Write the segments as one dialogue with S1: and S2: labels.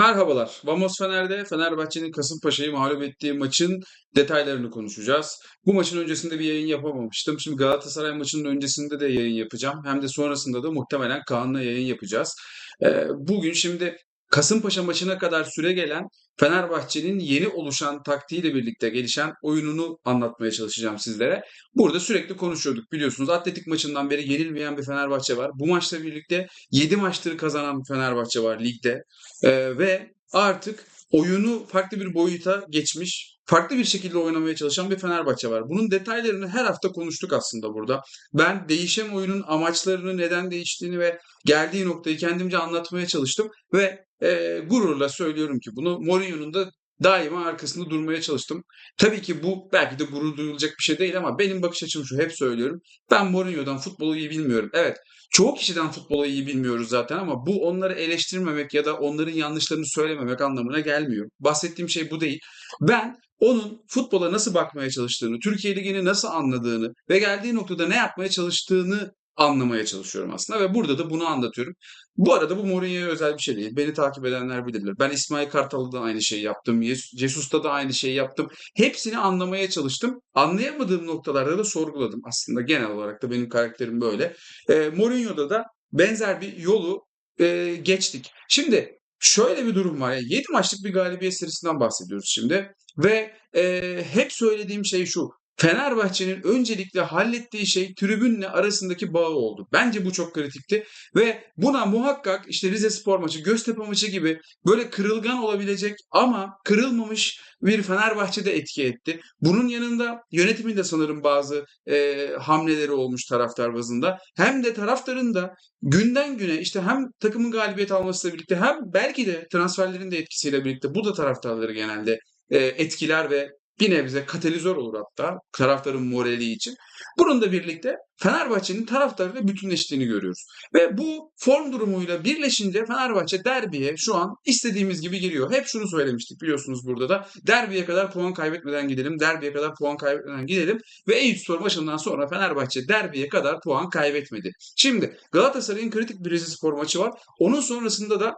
S1: Merhabalar. Vamos Fener'de Fenerbahçe'nin Kasımpaşa'yı mağlup ettiği maçın detaylarını konuşacağız. Bu maçın öncesinde bir yayın yapamamıştım. Şimdi Galatasaray maçının öncesinde de yayın yapacağım. Hem de sonrasında da muhtemelen Kaan'la yayın yapacağız. Ee, bugün şimdi Kasımpaşa maçına kadar süre gelen Fenerbahçe'nin yeni oluşan taktiğiyle birlikte gelişen oyununu anlatmaya çalışacağım sizlere. Burada sürekli konuşuyorduk biliyorsunuz. Atletik maçından beri yenilmeyen bir Fenerbahçe var. Bu maçla birlikte 7 maçtır kazanan Fenerbahçe var ligde. Ee, ve artık oyunu farklı bir boyuta geçmiş, farklı bir şekilde oynamaya çalışan bir Fenerbahçe var. Bunun detaylarını her hafta konuştuk aslında burada. Ben değişen oyunun amaçlarını, neden değiştiğini ve geldiği noktayı kendimce anlatmaya çalıştım ve e, gururla söylüyorum ki bunu Mourinho'nun da daima arkasında durmaya çalıştım. Tabii ki bu belki de gurur duyulacak bir şey değil ama benim bakış açım şu hep söylüyorum. Ben Mourinho'dan futbolu iyi bilmiyorum. Evet çoğu kişiden futbolu iyi bilmiyoruz zaten ama bu onları eleştirmemek ya da onların yanlışlarını söylememek anlamına gelmiyor. Bahsettiğim şey bu değil. Ben onun futbola nasıl bakmaya çalıştığını, Türkiye Ligi'ni nasıl anladığını ve geldiği noktada ne yapmaya çalıştığını anlamaya çalışıyorum aslında ve burada da bunu anlatıyorum. Bu arada bu Mourinho'ya özel bir şey değil. Beni takip edenler bilirler. Ben İsmail Kartal'da da aynı şeyi yaptım. Jesus'ta da aynı şeyi yaptım. Hepsini anlamaya çalıştım. Anlayamadığım noktalarda da sorguladım. Aslında genel olarak da benim karakterim böyle. E, Mourinho'da da benzer bir yolu e, geçtik. Şimdi şöyle bir durum var. Yani 7 maçlık bir galibiyet serisinden bahsediyoruz şimdi. Ve e, hep söylediğim şey şu. Fenerbahçe'nin öncelikle hallettiği şey tribünle arasındaki bağı oldu. Bence bu çok kritikti ve buna muhakkak işte Rize Spor maçı, Göztepe maçı gibi böyle kırılgan olabilecek ama kırılmamış bir Fenerbahçe de etki etti. Bunun yanında yönetimin de sanırım bazı e, hamleleri olmuş taraftar bazında. Hem de taraftarın da günden güne işte hem takımın galibiyet almasıyla birlikte hem belki de transferlerin de etkisiyle birlikte bu da taraftarları genelde e, etkiler ve bir nebze katalizör olur hatta taraftarın morali için. Bunun da birlikte Fenerbahçe'nin taraftarıyla bütünleştiğini görüyoruz. Ve bu form durumuyla birleşince Fenerbahçe derbiye şu an istediğimiz gibi giriyor. Hep şunu söylemiştik biliyorsunuz burada da. Derbiye kadar puan kaybetmeden gidelim. Derbiye kadar puan kaybetmeden gidelim. Ve Eyüpspor maçından sonra Fenerbahçe derbiye kadar puan kaybetmedi. Şimdi Galatasaray'ın kritik bir Rizespor maçı var. Onun sonrasında da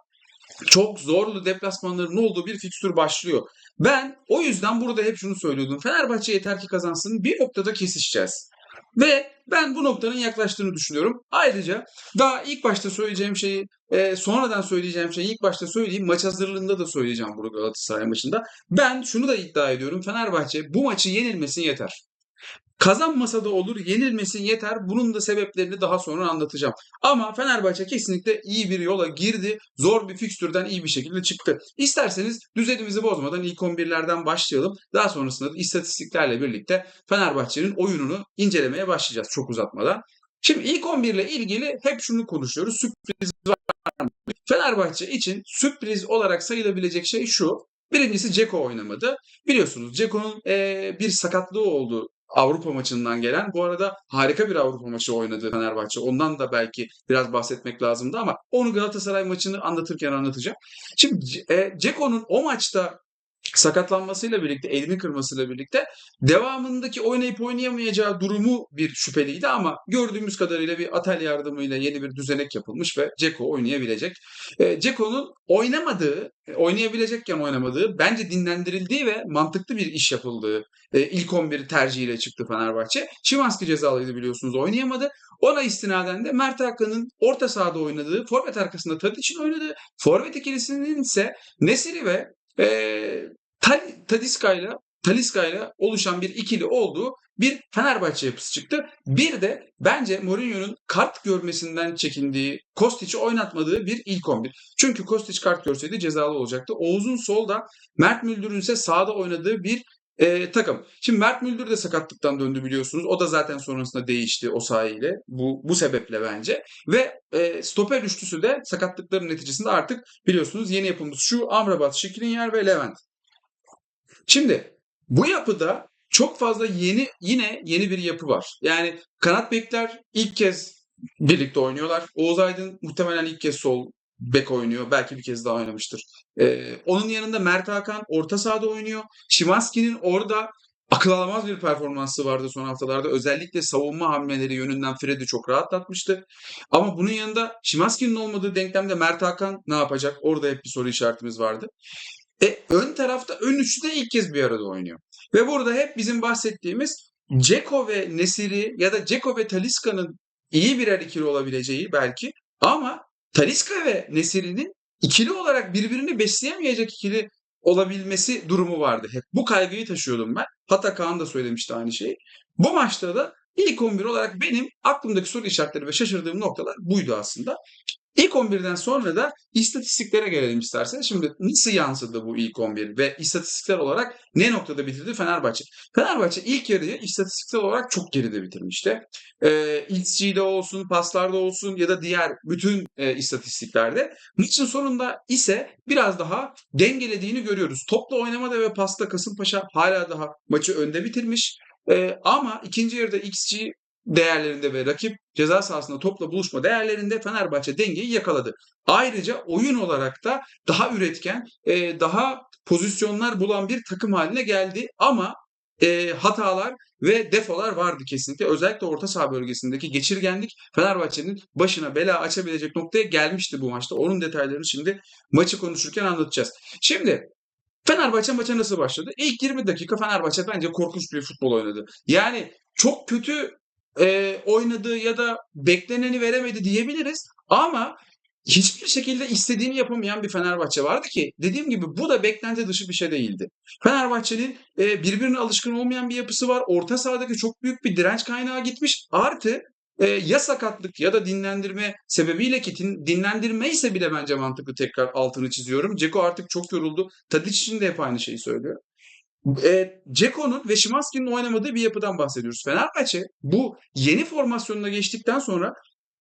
S1: çok zorlu deplasmanların olduğu bir fikstür başlıyor. Ben o yüzden burada hep şunu söylüyordum. Fenerbahçe yeter ki kazansın bir noktada kesişeceğiz. Ve ben bu noktanın yaklaştığını düşünüyorum. Ayrıca daha ilk başta söyleyeceğim şeyi e, sonradan söyleyeceğim şeyi ilk başta söyleyeyim. Maç hazırlığında da söyleyeceğim burada Galatasaray maçında. Ben şunu da iddia ediyorum. Fenerbahçe bu maçı yenilmesin yeter. Kazanmasa da olur, yenilmesin yeter. Bunun da sebeplerini daha sonra anlatacağım. Ama Fenerbahçe kesinlikle iyi bir yola girdi. Zor bir fikstürden iyi bir şekilde çıktı. İsterseniz düzenimizi bozmadan ilk 11'lerden başlayalım. Daha sonrasında da istatistiklerle birlikte Fenerbahçe'nin oyununu incelemeye başlayacağız çok uzatmadan. Şimdi ilk 11 ile ilgili hep şunu konuşuyoruz. Sürpriz var mı? Fenerbahçe için sürpriz olarak sayılabilecek şey şu. Birincisi Ceko oynamadı. Biliyorsunuz Ceko'nun e, bir sakatlığı oldu Avrupa maçından gelen. Bu arada harika bir Avrupa maçı oynadı Fenerbahçe. Ondan da belki biraz bahsetmek lazımdı ama onu Galatasaray maçını anlatırken anlatacağım. Şimdi e, Ceko'nun o maçta sakatlanmasıyla birlikte, elini kırmasıyla birlikte devamındaki oynayıp oynayamayacağı durumu bir şüpheliydi ama gördüğümüz kadarıyla bir atel yardımıyla yeni bir düzenek yapılmış ve Ceko oynayabilecek. E, Ceko'nun oynamadığı, oynayabilecekken oynamadığı, bence dinlendirildiği ve mantıklı bir iş yapıldığı e, ilk 11 tercihiyle çıktı Fenerbahçe. Şimanski cezalıydı biliyorsunuz oynayamadı. Ona istinaden de Mert Hakan'ın orta sahada oynadığı, forvet arkasında Tadic'in oynadığı, forvet ikilisinin ise Nesiri ve e, Taliska ile oluşan bir ikili olduğu bir Fenerbahçe yapısı çıktı. Bir de bence Mourinho'nun kart görmesinden çekindiği, Kostic'i oynatmadığı bir ilk 11. Çünkü Kostic kart görseydi cezalı olacaktı. Oğuz'un solda, Mert Müldür'ün ise sağda oynadığı bir e, takım. Şimdi Mert Müldür de sakatlıktan döndü biliyorsunuz. O da zaten sonrasında değişti o sahiyle. Bu, bu sebeple bence. Ve e, stoper üçlüsü de sakatlıkların neticesinde artık biliyorsunuz yeni yapımız şu Amrabat, Şikrinyer ve Levent. Şimdi bu yapıda çok fazla yeni yine yeni bir yapı var. Yani kanat bekler ilk kez birlikte oynuyorlar. Oğuz Aydın muhtemelen ilk kez sol bek oynuyor. Belki bir kez daha oynamıştır. Ee, onun yanında Mert Hakan orta sahada oynuyor. Şimanski'nin orada akıl almaz bir performansı vardı son haftalarda. Özellikle savunma hamleleri yönünden Fred'i çok rahatlatmıştı. Ama bunun yanında Şimanski'nin olmadığı denklemde Mert Hakan ne yapacak? Orada hep bir soru işaretimiz vardı. E, ön tarafta ön üçlü de ilk kez bir arada oynuyor. Ve burada hep bizim bahsettiğimiz Ceko ve Nesiri ya da Ceko ve Taliska'nın iyi birer ikili olabileceği belki ama Taliska ve Nesiri'nin ikili olarak birbirini besleyemeyecek ikili olabilmesi durumu vardı hep. Bu kaygıyı taşıyordum ben. Hatta Kaan da söylemişti aynı şeyi. Bu maçta da ilk 11 olarak benim aklımdaki soru işaretleri ve şaşırdığım noktalar buydu aslında. İlk 11'den sonra da istatistiklere gelelim isterseniz. Şimdi nasıl yansıdı bu ilk 11 ve istatistikler olarak ne noktada bitirdi Fenerbahçe? Fenerbahçe ilk yarıyı istatistiksel olarak çok geride bitirmişti. Ee, XG'de olsun, paslarda olsun ya da diğer bütün e, istatistiklerde. Maçın sonunda ise biraz daha dengelediğini görüyoruz. Topla oynamada ve pasta Kasımpaşa hala daha maçı önde bitirmiş. Ee, ama ikinci yarıda XG değerlerinde ve rakip ceza sahasında topla buluşma değerlerinde Fenerbahçe dengeyi yakaladı. Ayrıca oyun olarak da daha üretken, e, daha pozisyonlar bulan bir takım haline geldi ama e, hatalar ve defolar vardı kesinlikle. Özellikle orta saha bölgesindeki geçirgenlik Fenerbahçe'nin başına bela açabilecek noktaya gelmişti bu maçta. Onun detaylarını şimdi maçı konuşurken anlatacağız. Şimdi Fenerbahçe maça nasıl başladı? İlk 20 dakika Fenerbahçe bence korkunç bir futbol oynadı. Yani çok kötü e, oynadığı ya da bekleneni veremedi diyebiliriz. Ama hiçbir şekilde istediğini yapamayan bir Fenerbahçe vardı ki dediğim gibi bu da beklenti dışı bir şey değildi. Fenerbahçe'nin e, birbirine alışkın olmayan bir yapısı var. Orta sahadaki çok büyük bir direnç kaynağı gitmiş. Artı e, ya sakatlık ya da dinlendirme sebebiyle ki din, dinlendirme ise bile bence mantıklı tekrar altını çiziyorum. Ceko artık çok yoruldu. Tadic için de hep aynı şeyi söylüyor. E, Ceko'nun ve Şimanski'nin oynamadığı bir yapıdan bahsediyoruz. Fenerbahçe bu yeni formasyonuna geçtikten sonra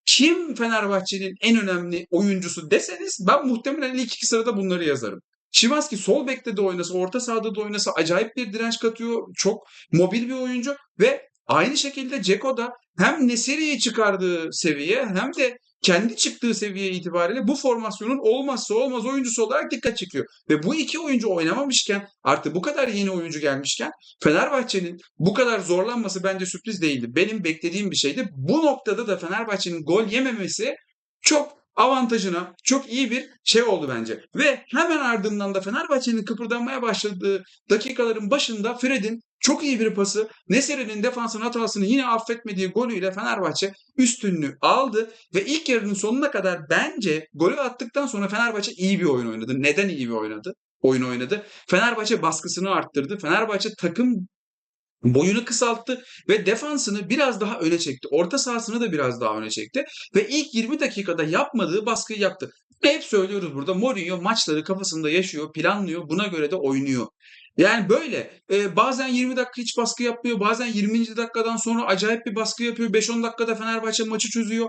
S1: kim Fenerbahçe'nin en önemli oyuncusu deseniz ben muhtemelen ilk iki sırada bunları yazarım. Şimanski sol bekte de oynasa, orta sahada da oynasa acayip bir direnç katıyor. Çok mobil bir oyuncu ve aynı şekilde Ceko da hem Nesiri'yi çıkardığı seviye hem de kendi çıktığı seviye itibariyle bu formasyonun olmazsa olmaz oyuncusu olarak dikkat çekiyor. Ve bu iki oyuncu oynamamışken artık bu kadar yeni oyuncu gelmişken Fenerbahçe'nin bu kadar zorlanması bence sürpriz değildi. Benim beklediğim bir şeydi. Bu noktada da Fenerbahçe'nin gol yememesi çok avantajına çok iyi bir şey oldu bence. Ve hemen ardından da Fenerbahçe'nin kıpırdanmaya başladığı dakikaların başında Fred'in çok iyi bir pası, Neseri'nin defansın hatasını yine affetmediği golüyle Fenerbahçe üstünlüğü aldı ve ilk yarının sonuna kadar bence golü attıktan sonra Fenerbahçe iyi bir oyun oynadı. Neden iyi bir oynadı? Oyun oynadı. Fenerbahçe baskısını arttırdı. Fenerbahçe takım boyunu kısalttı ve defansını biraz daha öne çekti. Orta sahasını da biraz daha öne çekti ve ilk 20 dakikada yapmadığı baskıyı yaptı. Hep söylüyoruz burada Mourinho maçları kafasında yaşıyor, planlıyor, buna göre de oynuyor. Yani böyle e, bazen 20 dakika hiç baskı yapmıyor, bazen 20. dakikadan sonra acayip bir baskı yapıyor. 5-10 dakikada Fenerbahçe maçı çözüyor.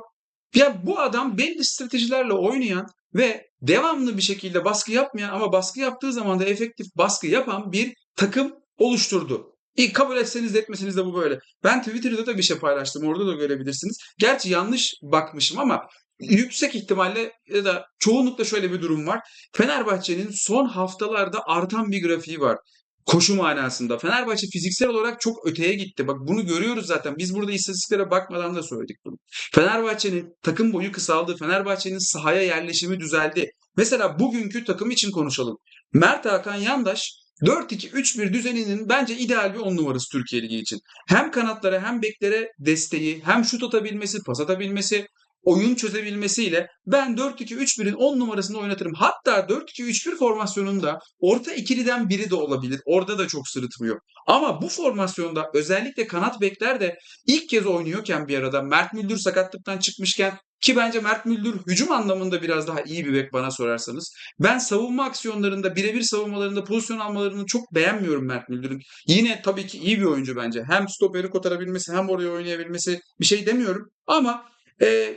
S1: Ya bu adam belli stratejilerle oynayan ve devamlı bir şekilde baskı yapmayan ama baskı yaptığı zaman da efektif baskı yapan bir takım oluşturdu. İyi kabul etseniz de etmeseniz de bu böyle. Ben Twitter'da da bir şey paylaştım. Orada da görebilirsiniz. Gerçi yanlış bakmışım ama yüksek ihtimalle ya da çoğunlukla şöyle bir durum var. Fenerbahçe'nin son haftalarda artan bir grafiği var. Koşu manasında. Fenerbahçe fiziksel olarak çok öteye gitti. Bak bunu görüyoruz zaten. Biz burada istatistiklere bakmadan da söyledik bunu. Fenerbahçe'nin takım boyu kısaldı. Fenerbahçe'nin sahaya yerleşimi düzeldi. Mesela bugünkü takım için konuşalım. Mert Hakan Yandaş 4-2-3-1 düzeninin bence ideal bir 10 numarası Türkiye Ligi için. Hem kanatlara hem beklere desteği, hem şut atabilmesi, pas atabilmesi, oyun çözebilmesiyle ben 4-2-3-1'in 10 numarasını oynatırım. Hatta 4-2-3-1 formasyonunda orta ikiliden biri de olabilir. Orada da çok sırıtmıyor. Ama bu formasyonda özellikle kanat bekler de ilk kez oynuyorken bir arada Mert Müldür sakatlıktan çıkmışken ki bence Mert Müldür hücum anlamında biraz daha iyi bir bek bana sorarsanız. Ben savunma aksiyonlarında, birebir savunmalarında pozisyon almalarını çok beğenmiyorum Mert Müldür'ün. Yine tabii ki iyi bir oyuncu bence. Hem stoperi kotarabilmesi hem oraya oynayabilmesi bir şey demiyorum. Ama e,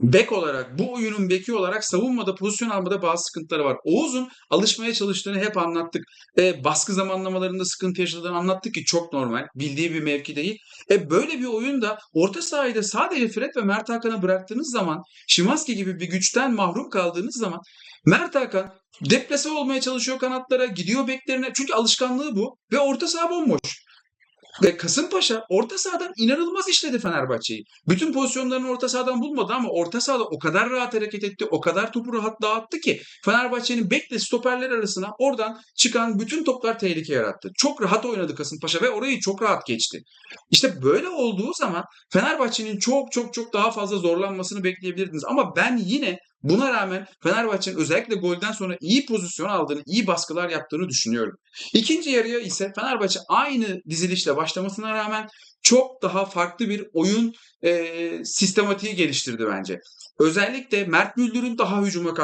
S1: bek olarak, bu oyunun beki olarak savunmada, pozisyon almada bazı sıkıntıları var. Oğuz'un alışmaya çalıştığını hep anlattık. E, baskı zamanlamalarında sıkıntı yaşadığını anlattık ki çok normal. Bildiği bir mevki değil. E, böyle bir oyunda orta sahada sadece Fred ve Mert Hakan'a bıraktığınız zaman, Şimanski gibi bir güçten mahrum kaldığınız zaman Mert Hakan deplase olmaya çalışıyor kanatlara, gidiyor beklerine. Çünkü alışkanlığı bu ve orta saha bomboş. Ve Kasımpaşa orta sahadan inanılmaz işledi Fenerbahçe'yi. Bütün pozisyonlarını orta sahadan bulmadı ama orta sahada o kadar rahat hareket etti, o kadar topu rahat dağıttı ki Fenerbahçe'nin bekle stoperler arasına oradan çıkan bütün toplar tehlike yarattı. Çok rahat oynadı Kasımpaşa ve orayı çok rahat geçti. İşte böyle olduğu zaman Fenerbahçe'nin çok çok çok daha fazla zorlanmasını bekleyebilirdiniz. Ama ben yine buna rağmen Fenerbahçe'nin özellikle golden sonra iyi pozisyon aldığını, iyi baskılar yaptığını düşünüyorum. İkinci yarıya ise Fenerbahçe aynı dizilişle başlamasına rağmen çok daha farklı bir oyun e, sistematiği geliştirdi bence. Özellikle Mert Müldür'ün daha hücuma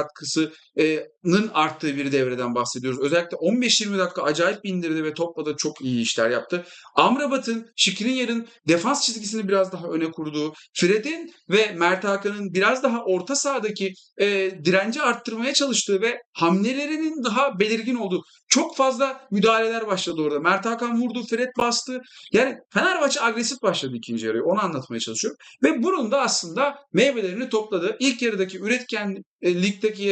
S1: katkısının arttığı bir devreden bahsediyoruz. Özellikle 15-20 dakika acayip indirdi ve topla da çok iyi işler yaptı. Amrabat'ın, Şikrinyar'ın defans çizgisini biraz daha öne kurduğu, Fred'in ve Mert Hakan'ın biraz daha orta sahadaki e, direnci arttırmaya çalıştığı ve hamlelerinin daha belirgin olduğu çok fazla müdahaleler başladı orada. Mert Hakan vurdu, Fred bastı. Yani Fenerbahçe agresif başladı ikinci yarıyı. Onu anlatmaya çalışıyorum. Ve bunun da aslında meyvelerini topladı. İlk yarıdaki üretken e, ligdeki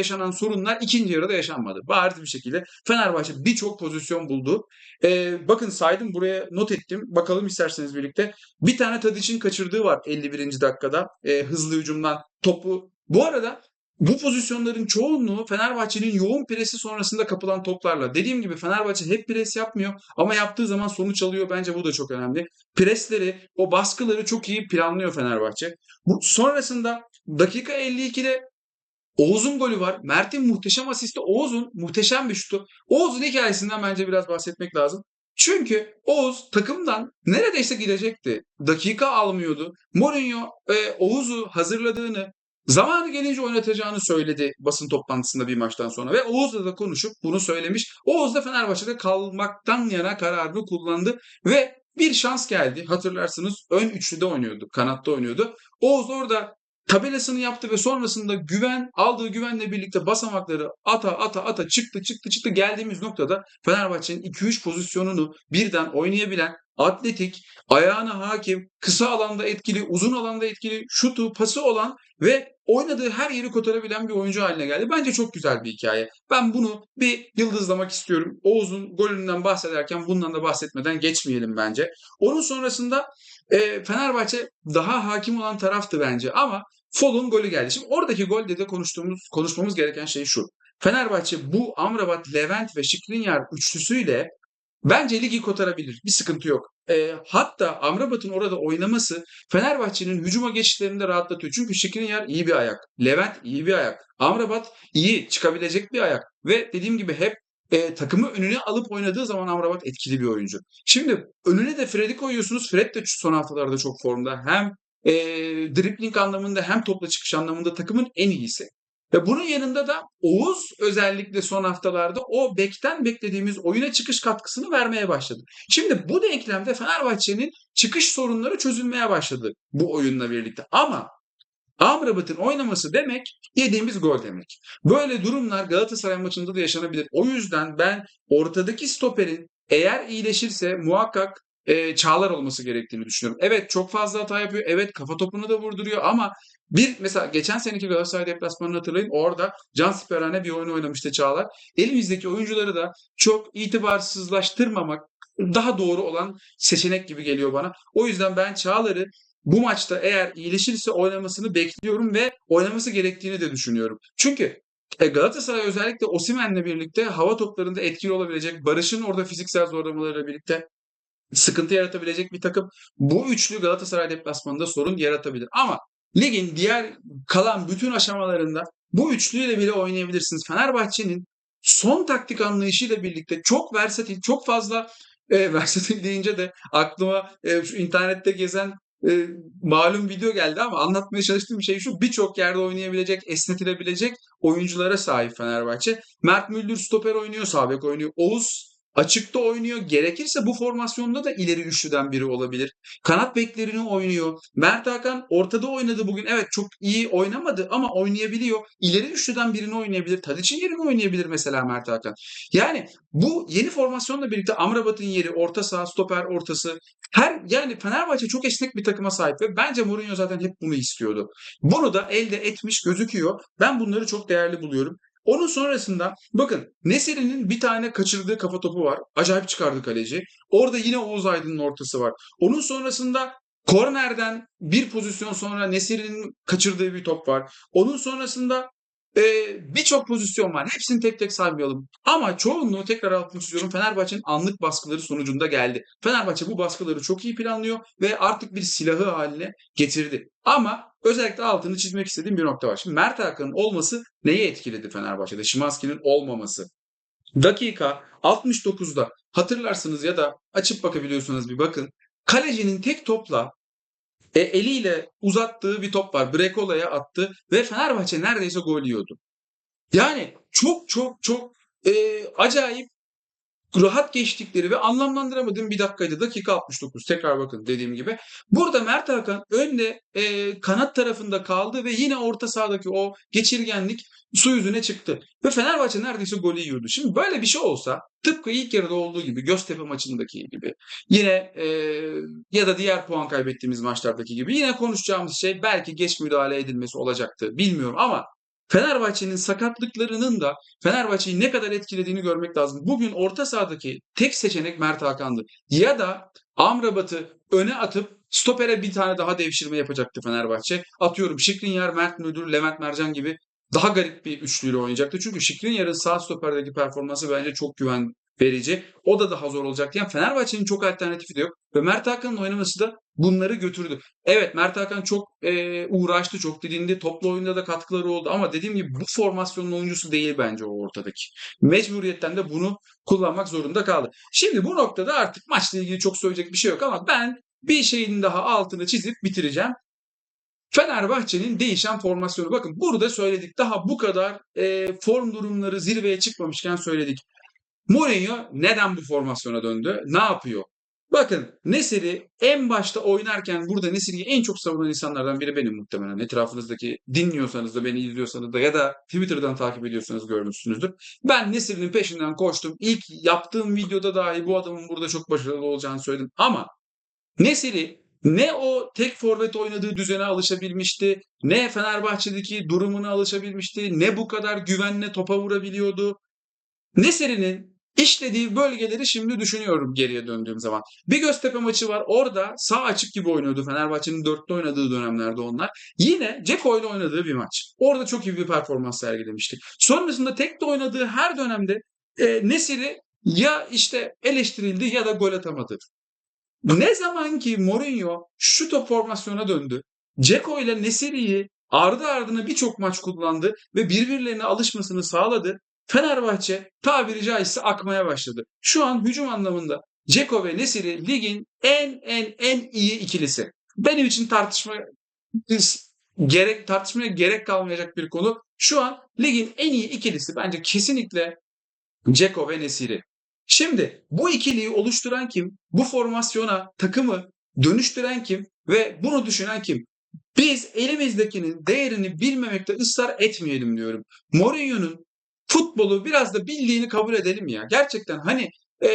S1: sorunlar ikinci yarıda yaşanmadı. Bariz bir şekilde Fenerbahçe birçok pozisyon buldu. E, bakın saydım buraya not ettim. Bakalım isterseniz birlikte. Bir tane Tadic'in kaçırdığı var 51. dakikada. E, hızlı hücumdan topu. Bu arada bu pozisyonların çoğunluğu Fenerbahçe'nin yoğun presi sonrasında kapılan toplarla. Dediğim gibi Fenerbahçe hep pres yapmıyor ama yaptığı zaman sonuç alıyor. Bence bu da çok önemli. Presleri, o baskıları çok iyi planlıyor Fenerbahçe. Bu, sonrasında dakika 52'de Oğuz'un golü var. Mert'in muhteşem asisti. Oğuz'un muhteşem bir şutu. Oğuz'un hikayesinden bence biraz bahsetmek lazım. Çünkü Oğuz takımdan neredeyse gidecekti. Dakika almıyordu. Mourinho e, Oğuz'u hazırladığını, zamanı gelince oynatacağını söyledi basın toplantısında bir maçtan sonra. Ve Oğuz'la da konuşup bunu söylemiş. Oğuz da Fenerbahçe'de kalmaktan yana kararını kullandı. Ve bir şans geldi. Hatırlarsınız ön üçlüde oynuyordu. Kanatta oynuyordu. Oğuz orada tabelasını yaptı ve sonrasında güven aldığı güvenle birlikte basamakları ata ata ata çıktı çıktı çıktı. Geldiğimiz noktada Fenerbahçe'nin 2-3 pozisyonunu birden oynayabilen atletik, ayağına hakim, kısa alanda etkili, uzun alanda etkili, şutu, pası olan ve oynadığı her yeri kotarabilen bir oyuncu haline geldi. Bence çok güzel bir hikaye. Ben bunu bir yıldızlamak istiyorum. Oğuz'un golünden bahsederken bundan da bahsetmeden geçmeyelim bence. Onun sonrasında e, Fenerbahçe daha hakim olan taraftı bence ama Fall'un golü geldi. Şimdi oradaki golde de konuştuğumuz, konuşmamız gereken şey şu. Fenerbahçe bu Amrabat, Levent ve Şikrinyar üçlüsüyle bence ligi kotarabilir. Bir sıkıntı yok. E, hatta Amrabat'ın orada oynaması Fenerbahçe'nin hücuma geçişlerinde rahatlatıyor. Çünkü Şikrinyar iyi bir ayak. Levent iyi bir ayak. Amrabat iyi çıkabilecek bir ayak. Ve dediğim gibi hep e, takımı önüne alıp oynadığı zaman Amrabat etkili bir oyuncu. Şimdi önüne de Fred'i koyuyorsunuz. Fred de son haftalarda çok formda. Hem e, dribbling anlamında hem topla çıkış anlamında takımın en iyisi. Ve bunun yanında da Oğuz özellikle son haftalarda o bekten beklediğimiz oyuna çıkış katkısını vermeye başladı. Şimdi bu denklemde Fenerbahçe'nin çıkış sorunları çözülmeye başladı bu oyunla birlikte. Ama Amrabat'ın oynaması demek yediğimiz gol demek. Böyle durumlar Galatasaray maçında da yaşanabilir. O yüzden ben ortadaki stoperin eğer iyileşirse muhakkak e, Çağlar olması gerektiğini düşünüyorum. Evet çok fazla hata yapıyor. Evet kafa topunu da vurduruyor ama bir mesela geçen seneki Galatasaray deplasmanını hatırlayın. Orada can siperhane bir oyun oynamıştı Çağlar. Elimizdeki oyuncuları da çok itibarsızlaştırmamak daha doğru olan seçenek gibi geliyor bana. O yüzden ben Çağlar'ı bu maçta eğer iyileşirse oynamasını bekliyorum ve oynaması gerektiğini de düşünüyorum. Çünkü e, Galatasaray özellikle Osimen'le birlikte hava toplarında etkili olabilecek, Barış'ın orada fiziksel zorlamalarıyla birlikte sıkıntı yaratabilecek bir takım. Bu üçlü Galatasaray deplasmanında sorun yaratabilir. Ama ligin diğer kalan bütün aşamalarında bu üçlüyle bile oynayabilirsiniz. Fenerbahçe'nin son taktik anlayışıyla birlikte çok versatil, çok fazla e, versatil deyince de aklıma e, şu internette gezen e, malum video geldi ama anlatmaya çalıştığım şey şu birçok yerde oynayabilecek, esnetilebilecek oyunculara sahip Fenerbahçe. Mert Müldür stoper oynuyor, Sabek oynuyor. Oğuz Açıkta oynuyor. Gerekirse bu formasyonda da ileri üçlüden biri olabilir. Kanat beklerini oynuyor. Mert Hakan ortada oynadı bugün. Evet çok iyi oynamadı ama oynayabiliyor. İleri üçlüden birini oynayabilir. Tadic'in yerini oynayabilir mesela Mert Hakan. Yani bu yeni formasyonla birlikte Amrabat'ın yeri, orta saha, stoper ortası. Her yani Fenerbahçe çok esnek bir takıma sahip ve bence Mourinho zaten hep bunu istiyordu. Bunu da elde etmiş gözüküyor. Ben bunları çok değerli buluyorum. Onun sonrasında bakın Neseri'nin bir tane kaçırdığı kafa topu var. Acayip çıkardı kaleci. Orada yine Oğuz Aydın'ın ortası var. Onun sonrasında kornerden bir pozisyon sonra Neseri'nin kaçırdığı bir top var. Onun sonrasında e, birçok pozisyon var. Hepsini tek tek saymayalım. Ama çoğunluğu tekrar altını çiziyorum. Fenerbahçe'nin anlık baskıları sonucunda geldi. Fenerbahçe bu baskıları çok iyi planlıyor ve artık bir silahı haline getirdi. Ama özellikle altını çizmek istediğim bir nokta var. Şimdi Mert Hakan'ın olması neyi etkiledi Fenerbahçe'de? Şimanski'nin olmaması. Dakika 69'da hatırlarsınız ya da açıp bakabiliyorsanız bir bakın. Kalecinin tek topla e, eliyle uzattığı bir top var. Brekola'ya attı ve Fenerbahçe neredeyse gol yiyordu. Yani çok çok çok e, acayip rahat geçtikleri ve anlamlandıramadığım bir dakikaydı. Dakika 69. Tekrar bakın dediğim gibi. Burada Mert Hakan önde e, kanat tarafında kaldı ve yine orta sahadaki o geçirgenlik su yüzüne çıktı. Ve Fenerbahçe neredeyse golü yiyordu. Şimdi böyle bir şey olsa tıpkı ilk yarıda olduğu gibi Göztepe maçındaki gibi yine e, ya da diğer puan kaybettiğimiz maçlardaki gibi yine konuşacağımız şey belki geç müdahale edilmesi olacaktı. Bilmiyorum ama Fenerbahçe'nin sakatlıklarının da Fenerbahçe'yi ne kadar etkilediğini görmek lazım. Bugün orta sahadaki tek seçenek Mert Hakan'dı. Ya da Amrabat'ı öne atıp stopere bir tane daha devşirme yapacaktı Fenerbahçe. Atıyorum Şikrinyar, Mert Müldür, Levent Mercan gibi daha garip bir üçlüyle oynayacaktı. Çünkü Şikrinyar'ın sağ stoperdeki performansı bence çok güven verici. O da daha zor olacaktı. Yani Fenerbahçe'nin çok alternatifi de yok. Ve Mert Hakan'ın oynaması da bunları götürdü. Evet Mert Hakan çok e, uğraştı, çok didindi. Toplu oyunda da katkıları oldu. Ama dediğim gibi bu formasyonun oyuncusu değil bence o ortadaki. Mecburiyetten de bunu kullanmak zorunda kaldı. Şimdi bu noktada artık maçla ilgili çok söyleyecek bir şey yok ama ben bir şeyin daha altını çizip bitireceğim. Fenerbahçe'nin değişen formasyonu. Bakın burada söyledik. Daha bu kadar e, form durumları zirveye çıkmamışken söyledik. Mourinho neden bu formasyona döndü? Ne yapıyor? Bakın Nesiri en başta oynarken burada Nesiri'yi en çok savunan insanlardan biri benim muhtemelen. Etrafınızdaki dinliyorsanız da beni izliyorsanız da ya da Twitter'dan takip ediyorsanız görmüşsünüzdür. Ben Nesiri'nin peşinden koştum. İlk yaptığım videoda dahi bu adamın burada çok başarılı olacağını söyledim. Ama Nesiri ne o tek forvet oynadığı düzene alışabilmişti, ne Fenerbahçe'deki durumuna alışabilmişti, ne bu kadar güvenle topa vurabiliyordu. Neseri'nin işlediği bölgeleri şimdi düşünüyorum geriye döndüğüm zaman. Bir Göztepe maçı var. Orada sağ açık gibi oynuyordu. Fenerbahçe'nin dörtte oynadığı dönemlerde onlar. Yine Ceko ile oynadığı bir maç. Orada çok iyi bir performans sergilemişti. Sonrasında tek oynadığı her dönemde e, Nesiri ya işte eleştirildi ya da gol atamadı. Ne zaman ki Mourinho şu top formasyona döndü. Ceko ile Nesiri'yi ardı ardına birçok maç kullandı ve birbirlerine alışmasını sağladı. Fenerbahçe tabiri caizse akmaya başladı. Şu an hücum anlamında Ceko ve Nesiri ligin en en en iyi ikilisi. Benim için tartışma gerek tartışmaya gerek kalmayacak bir konu. Şu an ligin en iyi ikilisi bence kesinlikle Ceko ve Nesiri. Şimdi bu ikiliyi oluşturan kim? Bu formasyona takımı dönüştüren kim? Ve bunu düşünen kim? Biz elimizdekinin değerini bilmemekte ısrar etmeyelim diyorum. Mourinho'nun futbolu biraz da bildiğini kabul edelim ya. Gerçekten hani e,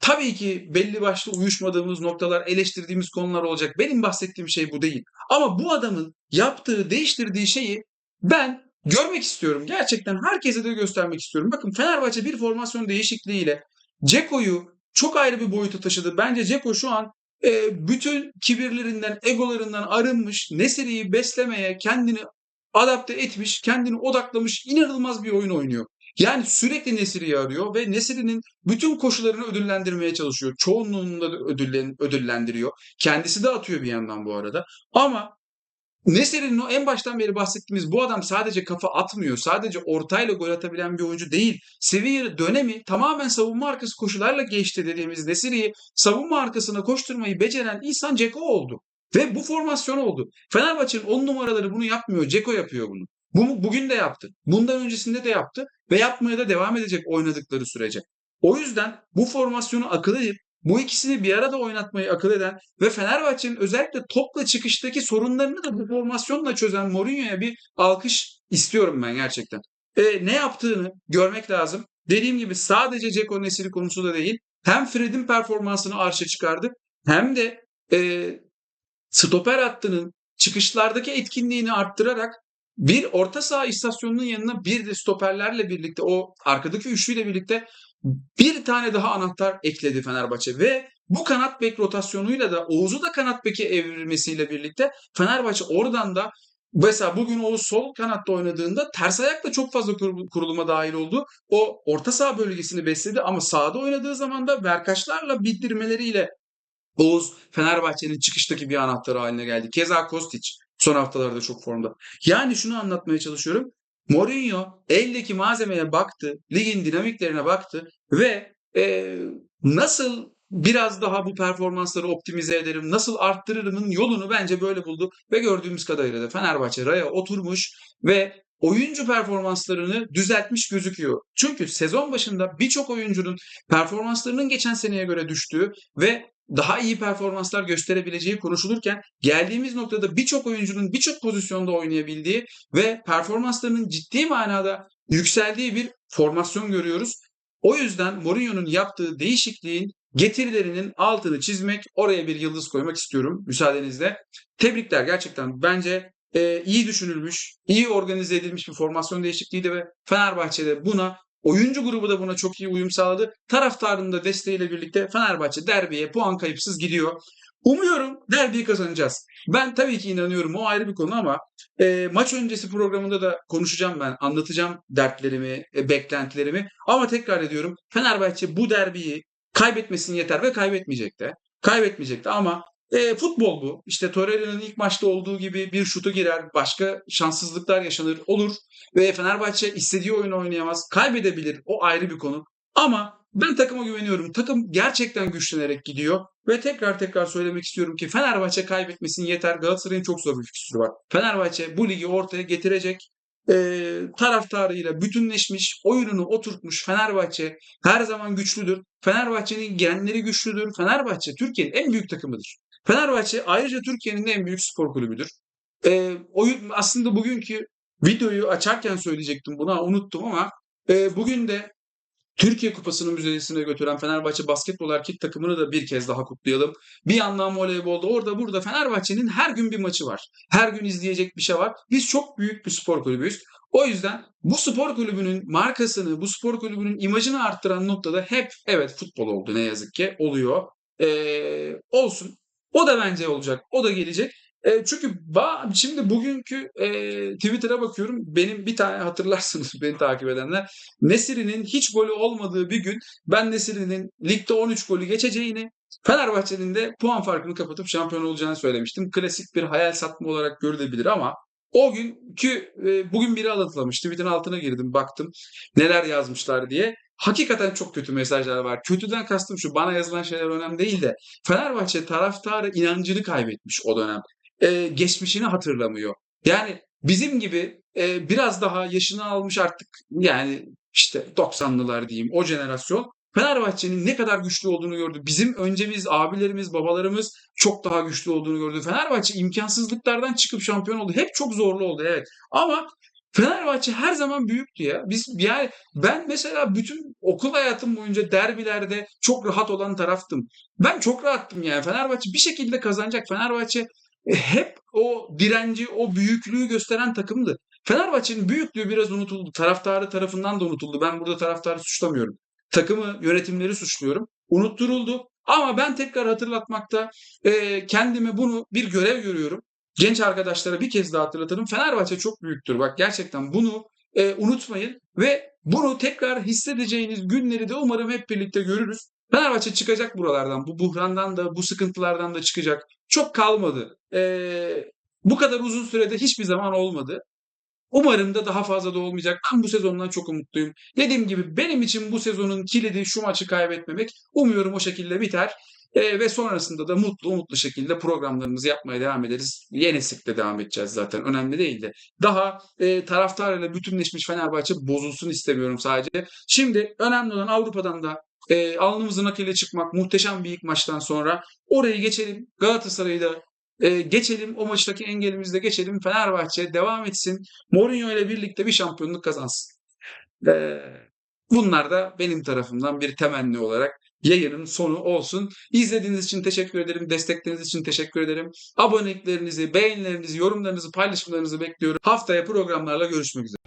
S1: tabii ki belli başlı uyuşmadığımız noktalar, eleştirdiğimiz konular olacak. Benim bahsettiğim şey bu değil. Ama bu adamın yaptığı, değiştirdiği şeyi ben görmek istiyorum. Gerçekten herkese de göstermek istiyorum. Bakın Fenerbahçe bir formasyon değişikliğiyle Ceko'yu çok ayrı bir boyuta taşıdı. Bence Ceko şu an e, bütün kibirlerinden, egolarından arınmış, Nesiri'yi beslemeye kendini adapte etmiş, kendini odaklamış inanılmaz bir oyun oynuyor. Yani sürekli Nesiri'yi arıyor ve Nesiri'nin bütün koşularını ödüllendirmeye çalışıyor. Çoğunluğunu da ödüllen, ödüllendiriyor. Kendisi de atıyor bir yandan bu arada. Ama Neseri'nin o en baştan beri bahsettiğimiz bu adam sadece kafa atmıyor. Sadece ortayla gol atabilen bir oyuncu değil. Seviye dönemi tamamen savunma arkası koşularla geçti dediğimiz Nesiri'yi savunma arkasına koşturmayı beceren insan Ceko oldu. Ve bu formasyon oldu. Fenerbahçe'nin 10 numaraları bunu yapmıyor. Ceko yapıyor bunu. Bu, bugün de yaptı. Bundan öncesinde de yaptı. Ve yapmaya da devam edecek oynadıkları sürece. O yüzden bu formasyonu akıl edip bu ikisini bir arada oynatmayı akıl eden ve Fenerbahçe'nin özellikle topla çıkıştaki sorunlarını da bu formasyonla çözen Mourinho'ya bir alkış istiyorum ben gerçekten. E, ne yaptığını görmek lazım. Dediğim gibi sadece Ceko Nesiri konusu da değil. Hem Fred'in performansını arşa çıkardı hem de e, stoper hattının çıkışlardaki etkinliğini arttırarak bir orta saha istasyonunun yanına bir de stoperlerle birlikte o arkadaki üçlüyle birlikte bir tane daha anahtar ekledi Fenerbahçe ve bu kanat bek rotasyonuyla da Oğuz'u da kanat beke evirmesiyle birlikte Fenerbahçe oradan da Mesela bugün Oğuz sol kanatta oynadığında ters ayakla çok fazla kuruluma dahil oldu. O orta saha bölgesini besledi ama sağda oynadığı zaman da verkaçlarla bildirmeleriyle Oğuz Fenerbahçe'nin çıkıştaki bir anahtarı haline geldi. Keza Kostic son haftalarda çok formda. Yani şunu anlatmaya çalışıyorum. Mourinho eldeki malzemeye baktı, ligin dinamiklerine baktı ve e, nasıl biraz daha bu performansları optimize ederim, nasıl arttırırımın yolunu bence böyle buldu. Ve gördüğümüz kadarıyla da Fenerbahçe raya oturmuş ve oyuncu performanslarını düzeltmiş gözüküyor. Çünkü sezon başında birçok oyuncunun performanslarının geçen seneye göre düştüğü ve daha iyi performanslar gösterebileceği konuşulurken geldiğimiz noktada birçok oyuncunun birçok pozisyonda oynayabildiği ve performanslarının ciddi manada yükseldiği bir formasyon görüyoruz. O yüzden Mourinho'nun yaptığı değişikliğin getirilerinin altını çizmek, oraya bir yıldız koymak istiyorum müsaadenizle. Tebrikler gerçekten bence e, iyi düşünülmüş, iyi organize edilmiş bir formasyon değişikliğiydi ve Fenerbahçe'de buna Oyuncu grubu da buna çok iyi uyum sağladı. Taraftarın da desteğiyle birlikte Fenerbahçe derbiye puan kayıpsız gidiyor. Umuyorum derbiyi kazanacağız. Ben tabii ki inanıyorum o ayrı bir konu ama e, maç öncesi programında da konuşacağım ben. Anlatacağım dertlerimi, e, beklentilerimi. Ama tekrar ediyorum Fenerbahçe bu derbiyi kaybetmesin yeter ve kaybetmeyecek de. Kaybetmeyecek de ama e, futbol bu. İşte Torreira'nın ilk maçta olduğu gibi bir şutu girer, başka şanssızlıklar yaşanır, olur ve Fenerbahçe istediği oyunu oynayamaz, kaybedebilir. O ayrı bir konu. Ama ben takıma güveniyorum. Takım gerçekten güçlenerek gidiyor ve tekrar tekrar söylemek istiyorum ki Fenerbahçe kaybetmesin yeter. Galatasaray'ın çok zor bir fikstürü var. Fenerbahçe bu ligi ortaya getirecek e, taraftarıyla bütünleşmiş, oyununu oturtmuş Fenerbahçe her zaman güçlüdür. Fenerbahçe'nin genleri güçlüdür. Fenerbahçe Türkiye'nin en büyük takımıdır. Fenerbahçe ayrıca Türkiye'nin en büyük spor kulübüdür. E, oyun aslında bugünkü videoyu açarken söyleyecektim buna unuttum ama e, bugün de Türkiye Kupası'nın müzesine götüren Fenerbahçe basketbol erkek takımını da bir kez daha kutlayalım. Bir yandan voleybolda orada burada Fenerbahçe'nin her gün bir maçı var. Her gün izleyecek bir şey var. Biz çok büyük bir spor kulübüyüz. O yüzden bu spor kulübünün markasını, bu spor kulübünün imajını arttıran noktada hep evet futbol oldu ne yazık ki oluyor. Ee, olsun. O da bence olacak. O da gelecek. E, çünkü ba, şimdi bugünkü e, Twitter'a bakıyorum. Benim bir tane hatırlarsınız beni takip edenler. Nesiri'nin hiç golü olmadığı bir gün ben Nesiri'nin ligde 13 golü geçeceğini Fenerbahçe'nin de puan farkını kapatıp şampiyon olacağını söylemiştim. Klasik bir hayal satma olarak görülebilir ama o günkü e, bugün biri alıntılamış. Twitter'ın altına girdim baktım neler yazmışlar diye. Hakikaten çok kötü mesajlar var. Kötüden kastım şu bana yazılan şeyler önemli değil de Fenerbahçe taraftarı inancını kaybetmiş o dönem e, geçmişini hatırlamıyor. Yani bizim gibi e, biraz daha yaşını almış artık yani işte 90'lılar diyeyim o jenerasyon Fenerbahçe'nin ne kadar güçlü olduğunu gördü. Bizim öncemiz, abilerimiz, babalarımız çok daha güçlü olduğunu gördü. Fenerbahçe imkansızlıklardan çıkıp şampiyon oldu. Hep çok zorlu oldu evet. Ama Fenerbahçe her zaman büyüktü ya. Biz yani ben mesela bütün okul hayatım boyunca derbilerde çok rahat olan taraftım. Ben çok rahattım yani. Fenerbahçe bir şekilde kazanacak. Fenerbahçe e, hep o direnci, o büyüklüğü gösteren takımdı. Fenerbahçe'nin büyüklüğü biraz unutuldu. Taraftarı tarafından da unutuldu. Ben burada taraftarı suçlamıyorum. Takımı, yönetimleri suçluyorum. Unutturuldu. Ama ben tekrar hatırlatmakta e, kendime bunu bir görev görüyorum. Genç arkadaşlara bir kez daha hatırlatalım. Fenerbahçe çok büyüktür. Bak gerçekten bunu e, unutmayın ve bunu tekrar hissedeceğiniz günleri de umarım hep birlikte görürüz. Fenerbahçe çıkacak buralardan. Bu buhrandan da, bu sıkıntılardan da çıkacak. Çok kalmadı. Ee, bu kadar uzun sürede hiçbir zaman olmadı. Umarım da daha fazla da olmayacak. Ben bu sezondan çok umutluyum. Dediğim gibi benim için bu sezonun kilidi şu maçı kaybetmemek. Umuyorum o şekilde biter. E, ve sonrasında da mutlu umutlu şekilde programlarımızı yapmaya devam ederiz. Yeni sıkla devam edeceğiz zaten. Önemli değil de. Daha e, taraftarıyla bütünleşmiş Fenerbahçe bozulsun istemiyorum sadece. Şimdi önemli olan Avrupa'dan da e, alnımızın akıyla çıkmak muhteşem bir ilk maçtan sonra orayı geçelim. Galatasaray'ı e, geçelim. O maçtaki engelimizde geçelim. Fenerbahçe devam etsin. Mourinho ile birlikte bir şampiyonluk kazansın. E, bunlar da benim tarafımdan bir temenni olarak yayının sonu olsun. İzlediğiniz için teşekkür ederim. Destekleriniz için teşekkür ederim. Aboneliklerinizi, beğenilerinizi, yorumlarınızı, paylaşımlarınızı bekliyorum. Haftaya programlarla görüşmek üzere.